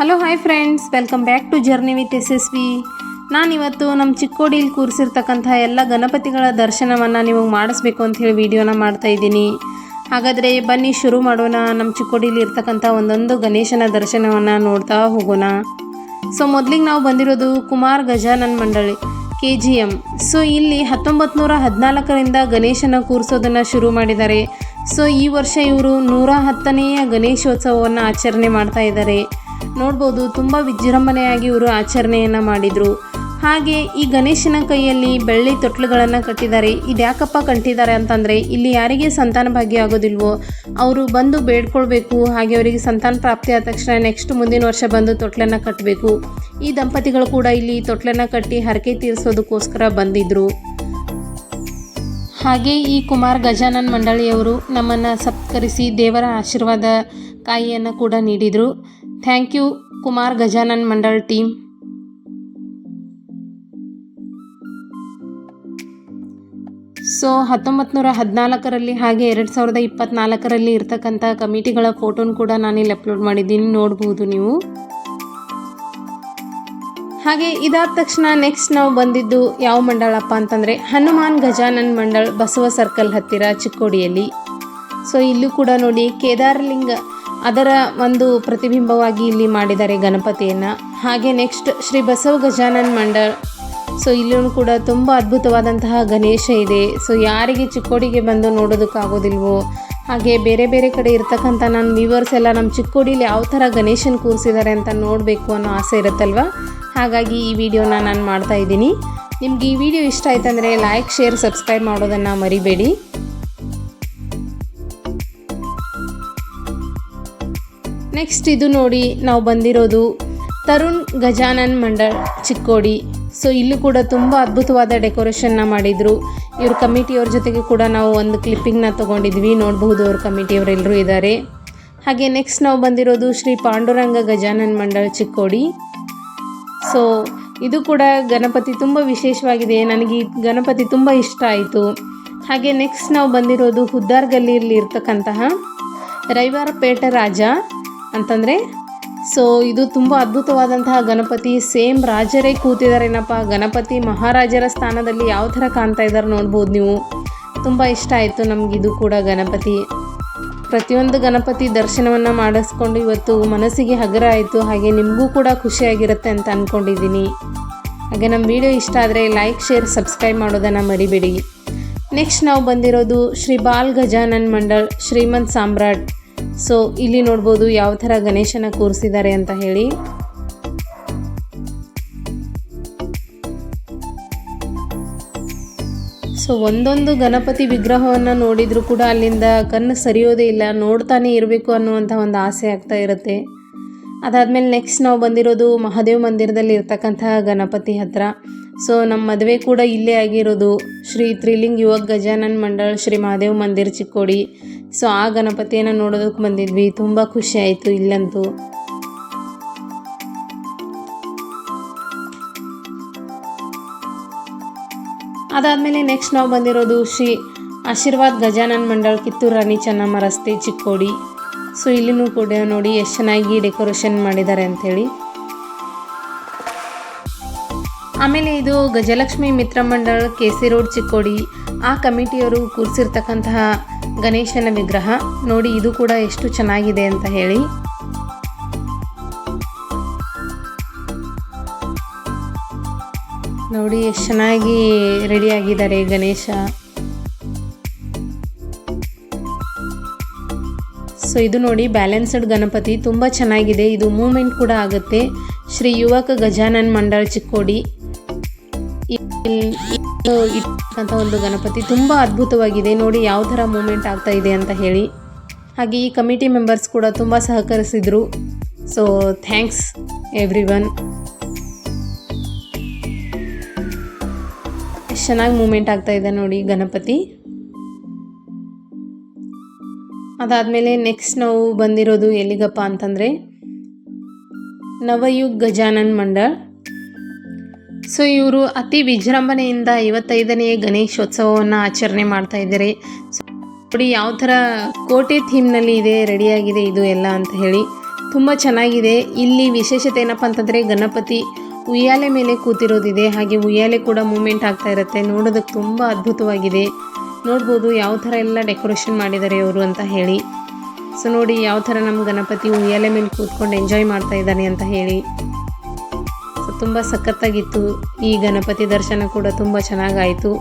Hello hi friends welcome back to journey with S S V ನಾನಿವತ್ತು ನಮ್ಮ ಚಿಕ್ಕೋಡಿಲಿ ಕೂರಿಸಿರ್ತಕ್ಕಂಥ ಎಲ್ಲ ಗಣಪತಿಗಳ ದರ್ಶನವನ್ನು ನಿಮಗೆ ಮಾಡಿಸ್ಬೇಕು ವಿಡಿಯೋನ ಮಾಡ್ತಾ ಇದ್ದೀನಿ. ಹಾಗಾದರೆ ಬನ್ನಿ ಶುರು ಮಾಡೋಣ. ನಮ್ಮ ಚಿಕ್ಕೋಡಿಲಿ ಇರ್ತಕ್ಕಂಥ ಒಂದೊಂದು ಗಣೇಶನ ದರ್ಶನವನ್ನು ನೋಡ್ತಾ ಹೋಗೋಣ. ಸೊ ಮೊದಲಿಗೆ ನಾವು ಬಂದಿರೋದು Kumar Gajanan Mandali, K G M so ಇಲ್ಲಿ ಹತ್ತೊಂಬತ್ತು ನೂರ ಹದಿನಾಲ್ಕರಿಂದ ಗಣೇಶನ ಕೂರಿಸೋದನ್ನು ಶುರು ಮಾಡಿದ್ದಾರೆ. ಸೊ ಈ ವರ್ಷ ಇವರು ನೂರ ಹತ್ತನೆಯ ಗಣೇಶೋತ್ಸವವನ್ನು ಆಚರಣೆ ಮಾಡ್ತಾ ಇದ್ದಾರೆ. ನೋಡ್ಬೋದು, ತುಂಬ ವಿಜೃಂಭಣೆಯಾಗಿ ಇವರು ಆಚರಣೆಯನ್ನು ಮಾಡಿದರು. ಹಾಗೆ ಈ ಗಣೇಶನ ಕೈಯಲ್ಲಿ ಬೆಳ್ಳಿ ತೊಟ್ಲುಗಳನ್ನು ಕಟ್ಟಿದ್ದಾರೆ. ಇದ್ಯಾಕಪ್ಪ ಕಂಟಿದ್ದಾರೆ ಅಂತಂದರೆ, ಇಲ್ಲಿ ಯಾರಿಗೆ ಸಂತಾನ ಭಾಗ್ಯ ಆಗೋದಿಲ್ವೋ, ಅವರು ಬಂದು ಬೇಡ್ಕೊಳ್ಬೇಕು. ಹಾಗೆ ಅವರಿಗೆ ಸಂತಾನ ಪ್ರಾಪ್ತಿ ಆದ ತಕ್ಷಣ ನೆಕ್ಸ್ಟ್ ಮುಂದಿನ ವರ್ಷ ಬಂದು ತೊಟ್ಲನ್ನು ಕಟ್ಟಬೇಕು ಈ ದಂಪತಿಗಳು ಕೂಡ ಇಲ್ಲಿ ತೊಟ್ಲನ್ನು ಕಟ್ಟಿ ಹರಕೆ ತೀರಿಸೋದಕ್ಕೋಸ್ಕರ ಬಂದಿದ್ದರು ಹಾಗೆ ಈ ಕುಮಾರ್ ಗಜಾನನ್ ಮಂಡಳಿಯವರು ನಮ್ಮನ್ನು ಸತ್ಕರಿಸಿ ದೇವರ ಆಶೀರ್ವಾದ ಕಾಯಿಯನ್ನು ಕೂಡ ನೀಡಿದರು. Thank you Kumar Gajanan Mandal team so ಹತ್ತೊಂಬತ್ತು ನೂರ ಹದಿನಾಲ್ಕರಲ್ಲಿ ಹಾಗೆ ಎರಡು ಸಾವಿರದ ಇಪ್ಪತ್ತ್ನಾಲ್ಕರಲ್ಲಿ ಇರ್ತಕ್ಕಂಥ ಕಮಿಟಿಗಳ ಫೋಟೋನ ಕೂಡ ನಾನಿಲ್ಲಿ ಅಪ್ಲೋಡ್ ಮಾಡಿದ್ದೀನಿ, ನೋಡ್ಬೋದು ನೀವು. ಹಾಗೆ ಇದಾದ ತಕ್ಷಣ ನೆಕ್ಸ್ಟ್ ನಾವು ಬಂದಿದ್ದು ಯಾವ ಮಂಡಳಪ್ಪ ಅಂತಂದರೆ ಹನುಮಾನ್ ಗಜಾನನ್ ಮಂಡಳ್ ಬಸವ ಸರ್ಕಲ್ ಹತ್ತಿರ ಚಿಕ್ಕೋಡಿಯಲ್ಲಿ. ಸೊ ಇಲ್ಲೂ ಕೂಡ ನೋಡಿ, ಕೇದಾರಲಿಂಗ ಅದರ ಒಂದು ಪ್ರತಿಬಿಂಬವಾಗಿ ಇಲ್ಲಿ ಮಾಡಿದ್ದಾರೆ ಗಣಪತಿಯನ್ನು. ಹಾಗೆ ನೆಕ್ಸ್ಟ್ ಶ್ರೀ ಬಸವ ಗಜಾನನ್ ಮಂಡಳ. ಸೊ ಇಲ್ಲೂ ಕೂಡ ತುಂಬ ಅದ್ಭುತವಾದಂತಹ ಗಣೇಶ ಇದೆ. ಸೊ ಯಾರಿಗೆ ಚಿಕ್ಕೋಡಿಗೆ ಬಂದು ನೋಡೋದಕ್ಕಾಗೋದಿಲ್ವೋ, ಹಾಗೆ ಬೇರೆ ಬೇರೆ ಕಡೆ ಇರ್ತಕ್ಕಂಥ ನನ್ನ ವ್ಯೂವರ್ಸ್ ಎಲ್ಲ ನಮ್ಮ ಚಿಕ್ಕೋಡಿಲಿ ಯಾವ ಥರ ಗಣೇಶನ ಕೂರಿಸಿದ್ದಾರೆ ಅಂತ ನೋಡಬೇಕು ಅನ್ನೋ ಆಸೆ ಇರುತ್ತಲ್ವ? ಹಾಗಾಗಿ ಈ ವಿಡಿಯೋನ ನಾನು ಮಾಡ್ತಾ ಇದ್ದೀನಿ. ನಿಮ್ಗೆ ಈ ವಿಡಿಯೋ ಇಷ್ಟ ಆಯ್ತಂದರೆ ಲೈಕ್ ಶೇರ್ ಸಬ್ಸ್ಕ್ರೈಬ್ ಮಾಡೋದನ್ನು ಮರಿಬೇಡಿ. ನೆಕ್ಸ್ಟ್ ಇದು ನೋಡಿ ನಾವು ಬಂದಿರೋದು ತರುಣ್ ಗಜಾನನ್ ಮಂಡಳ್, ಚಿಕ್ಕೋಡಿ. ಸೊ ಇಲ್ಲೂ ಕೂಡ ತುಂಬ ಅದ್ಭುತವಾದ ಡೆಕೋರೇಷನ್ನ ಮಾಡಿದರು. ಇವ್ರ ಕಮಿಟಿಯವ್ರ ಜೊತೆಗೆ ಕೂಡ ನಾವು ಒಂದು ಕ್ಲಿಪ್ಪಿಂಗ್ನ ತೊಗೊಂಡಿದ್ವಿ. ನೋಡಬಹುದು ಅವ್ರ ಕಮಿಟಿಯವರೆಲ್ಲರೂ ಇದ್ದಾರೆ ಹಾಗೆ ನೆಕ್ಸ್ಟ್ ನಾವು ಬಂದಿರೋದು ಶ್ರೀ ಪಾಂಡುರಂಗ ಗಜಾನನ್ ಮಂಡಳ್, ಚಿಕ್ಕೋಡಿ. ಸೊ ಇದು ಕೂಡ ಗಣಪತಿ ತುಂಬ ವಿಶೇಷವಾಗಿದೆ. ನನಗೆ ಈ ಗಣಪತಿ ತುಂಬ ಇಷ್ಟ ಆಯಿತು. ಹಾಗೆ ನೆಕ್ಸ್ಟ್ ನಾವು ಬಂದಿರೋದು ಹುದ್ದಾರ್ ಗಲ್ಲಿಯಲ್ಲಿ ಇರ್ತಕ್ಕಂತಹ ರವಿವಾರಪೇಟೆ ರಾಜ. ಅಂತಂದರೆ, ಸೊ, ಇದು ತುಂಬ ಅದ್ಭುತವಾದಂತಹ ಗಣಪತಿ. ಸೇಮ್ ರಾಜರೇ ಕೂತಿದಾರೇನಪ್ಪ. ಗಣಪತಿ ಮಹಾರಾಜರ ಸ್ಥಾನದಲ್ಲಿ ಯಾವ ಥರ ಕಾಣ್ತಾ ಇದ್ದಾರೆ ನೋಡ್ಬೋದು ನೀವು. ತುಂಬ ಇಷ್ಟ ಆಯಿತು ನಮಗಿದು ಕೂಡ ಗಣಪತಿ. ಪ್ರತಿಯೊಂದು ಗಣಪತಿ ದರ್ಶನವನ್ನು ಮಾಡಿಸ್ಕೊಂಡು ಇವತ್ತು ಮನಸ್ಸಿಗೆ ಹಗರ ಆಯಿತು. ಹಾಗೆ ನಿಮಗೂ ಕೂಡ ಖುಷಿಯಾಗಿರುತ್ತೆ ಅಂತ ಅಂದ್ಕೊಂಡಿದ್ದೀನಿ ಹಾಗೆ ನಮ್ಮ ವಿಡಿಯೋ ಇಷ್ಟ ಆದರೆ ಲೈಕ್, ಶೇರ್, ಸಬ್ಸ್ಕ್ರೈಬ್ ಮಾಡೋದನ್ನು ಮರಿಬೇಡಿ. ನೆಕ್ಸ್ಟ್ ನಾವು ಬಂದಿರೋದು ಶ್ರೀ ಬಾಲ್ ಗಜಾನನ್ ಮಂಡಳ್ ಶ್ರೀಮಂತ್ ಸಾಮ್ರಾಟ್. ಸೊ ಇಲ್ಲಿ ನೋಡ್ಬೋದು ಯಾವ ಥರ ಗಣೇಶನ ಕೂರಿಸಿದ್ದಾರೆ ಅಂತ ಹೇಳಿ. ಸೊ ಒಂದೊಂದು ಗಣಪತಿ ವಿಗ್ರಹವನ್ನು ನೋಡಿದರೂ ಕೂಡ ಅಲ್ಲಿಂದ ಕಣ್ಣು ಸರಿಯೋದೇ ಇಲ್ಲ, ನೋಡ್ತಾನೆ ಇರಬೇಕು ಅನ್ನುವಂಥ ಒಂದು ಆಸೆ ಆಗ್ತಾ ಇರುತ್ತೆ. ಅದಾದಮೇಲೆ ನೆಕ್ಸ್ಟ್ ನಾವು ಬಂದಿರೋದು ಮಹಾದೇವ್ ಮಂದಿರದಲ್ಲಿ ಇರ್ತಕ್ಕಂತಹ ಗಣಪತಿ ಹತ್ರ. ಸೊ ನಮ್ಮ ಮದುವೆ ಕೂಡ ಇಲ್ಲೇ ಆಗಿರೋದು. ಶ್ರೀ ತ್ರಿಲಿಂಗ್ ಯುವಕ್ ಗಜಾನನ್ ಮಂಡಳ, ಶ್ರೀ ಮಹಾದೇವ್ ಮಂದಿರ್ ಚಿಕ್ಕೋಡಿ. ಸೊ ಆ ಗಣಪತಿಯನ್ನು ನೋಡೋದಕ್ಕೆ ಬಂದಿದ್ವಿ. ತುಂಬ ಖುಷಿ ಆಯಿತು ಇಲ್ಲಂತೂ. ಅದಾದಮೇಲೆ ನೆಕ್ಸ್ಟ್ ನಾವು ಬಂದಿರೋದು ಶ್ರೀ ಆಶೀರ್ವಾದ್ ಗಜಾನನ್ ಮಂಡಳ ಕಿತ್ತೂರು ರಾಣಿ ಚೆನ್ನಮ್ಮ ರಸ್ತೆ ಚಿಕ್ಕೋಡಿ. ಸೊ ಇಲ್ಲಿನೂ ಕೂಡ ನೋಡಿ ಎಷ್ಟು ಚೆನ್ನಾಗಿ ಡೆಕೋರೇಷನ್ ಮಾಡಿದ್ದಾರೆ ಅಂಥೇಳಿ. ಆಮೇಲೆ ಇದು ಗಜಲಕ್ಷ್ಮಿ ಮಿತ್ರ ಮಂಡಳ ಕೆ ಸಿ ರೋಡ್ ಚಿಕ್ಕೋಡಿ. ಆ ಕಮಿಟಿಯವರು ಕೂರಿಸಿರ್ತಕ್ಕಂತಹ ಗಣೇಶನ ವಿಗ್ರಹ. ನೋಡಿ, ಇದು ಕೂಡ ಎಷ್ಟು ಚೆನ್ನಾಗಿದೆ ಅಂತ ಹೇಳಿ. ನೋಡಿ, ಎಷ್ಟು ಚೆನ್ನಾಗಿ ರೆಡಿ ಆಗಿದ್ದಾರೆ ಗಣೇಶ. ಸೊ, ಇದು ನೋಡಿ, ಬ್ಯಾಲೆನ್ಸ್ಡ್ ಗಣಪತಿ. ತುಂಬ ಚೆನ್ನಾಗಿದೆ. ಇದು ಮೂಮೆಂಟ್ ಕೂಡ ಆಗುತ್ತೆ. ಶ್ರೀ ಯುವಕ ಗಜಾನನ್ ಮಂಡಳ ಚಿಕ್ಕೋಡಿ. ಇರ್ತಕ್ಕಂಥ ಒಂದು ಗಣಪತಿ ತುಂಬ ಅದ್ಭುತವಾಗಿದೆ. ನೋಡಿ ಯಾವ ಥರ ಮೂಮೆಂಟ್ ಆಗ್ತಾ ಇದೆ ಅಂತ ಹೇಳಿ. ಹಾಗೆ ಈ ಕಮಿಟಿ ಮೆಂಬರ್ಸ್ ಕೂಡ ತುಂಬ ಸಹಕರಿಸಿದರು. ಸೊ ಥ್ಯಾಂಕ್ಸ್ ಎವ್ರಿ ಒನ್ ಚೆನ್ನಾಗಿ ಮೂಮೆಂಟ್ ಆಗ್ತಾ ಇದೆ ನೋಡಿ ಗಣಪತಿ. ಅದಾದಮೇಲೆ ನೆಕ್ಸ್ಟ್ ನಾವು ಬಂದಿರೋದು ಎಲ್ಲಿಗಪ್ಪ ಅಂತಂದರೆ ನವಯುಗ್ ಗಜಾನನ್ ಮಂಡಳ್. ಸೊ ಇವರು ಅತಿ ವಿಜೃಂಭಣೆಯಿಂದ ಐವತ್ತೈದನೇ ಗಣೇಶೋತ್ಸವವನ್ನು ಆಚರಣೆ ಮಾಡ್ತಾ ಇದ್ದಾರೆ. ಸೊ ನೋಡಿ ಯಾವ ಥರ ಕೋಟೆ ಥೀಮ್ನಲ್ಲಿ ಇದೆ, ರೆಡಿಯಾಗಿದೆ ಇದು ಎಲ್ಲ ಅಂತ ಹೇಳಿ ತುಂಬ ಚೆನ್ನಾಗಿದೆ. ಇಲ್ಲಿ ವಿಶೇಷತೆ ಏನಪ್ಪ ಅಂತಂದರೆ ಗಣಪತಿ ಉಯ್ಯಾಲೆ ಮೇಲೆ ಕೂತಿರೋದಿದೆ. ಹಾಗೆ ಉಯ್ಯಾಲೆ ಕೂಡ ಮೂಮೆಂಟ್ ಆಗ್ತಾ ಇರುತ್ತೆ. ನೋಡೋದಕ್ಕೆ ತುಂಬ ಅದ್ಭುತವಾಗಿದೆ. ನೋಡ್ಬೋದು ಯಾವ ಥರ ಎಲ್ಲ ಡೆಕೋರೇಷನ್ ಮಾಡಿದ್ದಾರೆ ಇವರು ಅಂತ ಹೇಳಿ. ಸೊ ನೋಡಿ ಯಾವ ಥರ ನಮ್ಮ ಗಣಪತಿ ಉಯ್ಯಾಲೆ ಮೇಲೆ ಕೂತ್ಕೊಂಡು ಎಂಜಾಯ್ ಮಾಡ್ತಾ ಇದ್ದಾನೆ ಅಂತ ಹೇಳಿ. ತುಂಬ ಸಖತ್ತಾಗಿತ್ತು. ಈ ಗಣಪತಿ ದರ್ಶನ ಕೂಡ ತುಂಬ ಚೆನ್ನಾಗಾಯಿತು.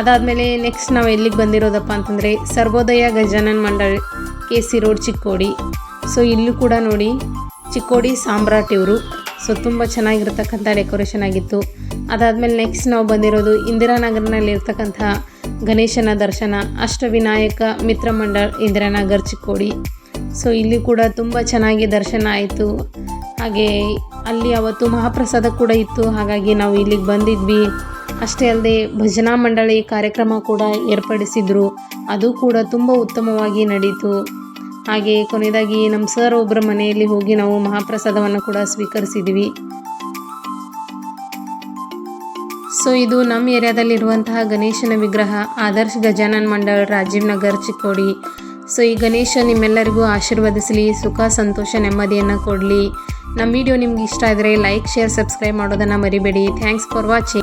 ಅದಾದಮೇಲೆ ನೆಕ್ಸ್ಟ್ ನಾವು ಎಲ್ಲಿಗೆ ಬಂದಿರೋದಪ್ಪ ಅಂತಂದರೆ Sarvodaya Gajanan Mandal K C road, Chikkodi. So ಇಲ್ಲೂ ಕೂಡ ನೋಡಿ, ಚಿಕ್ಕೋಡಿ ಸಾಮ್ರಾಟ್ ಇವರು ಸೊ ತುಂಬ ಚೆನ್ನಾಗಿರ್ತಕ್ಕಂಥ ಡೆಕೋರೇಷನ್ ಆಗಿತ್ತು. ಅದಾದಮೇಲೆ ನೆಕ್ಸ್ಟ್ ನಾವು ಬಂದಿರೋದು ಇಂದಿರಾನಗರ್ನಲ್ಲಿರ್ತಕ್ಕಂಥ ಗಣೇಶನ ದರ್ಶನ, ಅಷ್ಟವಿನಾಯಕ ಮಿತ್ರ ಮಂಡಳ, ಇಂದಿರಾನಗರ್ ಚಿಕ್ಕೋಡಿ. ಸೊ ಇಲ್ಲಿ ಕೂಡ ತುಂಬ ಚೆನ್ನಾಗಿ ದರ್ಶನ ಆಯಿತು. ಹಾಗೆ ಅಲ್ಲಿ ಅವತ್ತು ಮಹಾಪ್ರಸಾದ ಕೂಡ ಇತ್ತು. ಹಾಗಾಗಿ ನಾವು ಇಲ್ಲಿಗೆ ಬಂದಿದ್ವಿ. ಅಷ್ಟೇ ಅಲ್ಲದೆ ಭಜನಾ ಮಂಡಳಿ ಕಾರ್ಯಕ್ರಮ ಕೂಡ ಏರ್ಪಡಿಸಿದ್ರು. ಅದು ಕೂಡ ತುಂಬ ಉತ್ತಮವಾಗಿ ನಡೀತು. ಹಾಗೆ ಕೊನೆಯದಾಗಿ ನಮ್ಮ ಸರ್ ಒಬ್ಬರ ಮನೆಯಲ್ಲಿ ಹೋಗಿ ನಾವು ಮಹಾಪ್ರಸಾದವನ್ನು ಕೂಡ ಸ್ವೀಕರಿಸಿದ್ವಿ. ಸೊ ಇದು ನಮ್ಮ ಏರಿಯಾದಲ್ಲಿರುವಂತಹ ಗಣೇಶನ ವಿಗ್ರಹ, ಆದರ್ಶ ಗಜಾನನ್ ಮಂಡಳ, ರಾಜೀವ್ ನಗರ್, ಚಿಕ್ಕೋಡಿ. ಸೊ ಈ ಗಣೇಶ ನಿಮ್ಮೆಲ್ಲರಿಗೂ ಆಶೀರ್ವದಿಸಲಿ, ಸುಖ, ಸಂತೋಷ, ನೆಮ್ಮದಿಯನ್ನು ಕೊಡಲಿ. ನಮ್ಮ ವಿಡಿಯೋ ನಿಮ್ಗೆ ಇಷ್ಟ ಆದರೆ ಲೈಕ್ ಶೇರ್ ಸಬ್ಸ್ಕ್ರೈಬ್ ಮಾಡೋದನ್ನು ಮರಿಬೇಡಿ. Thanks for watching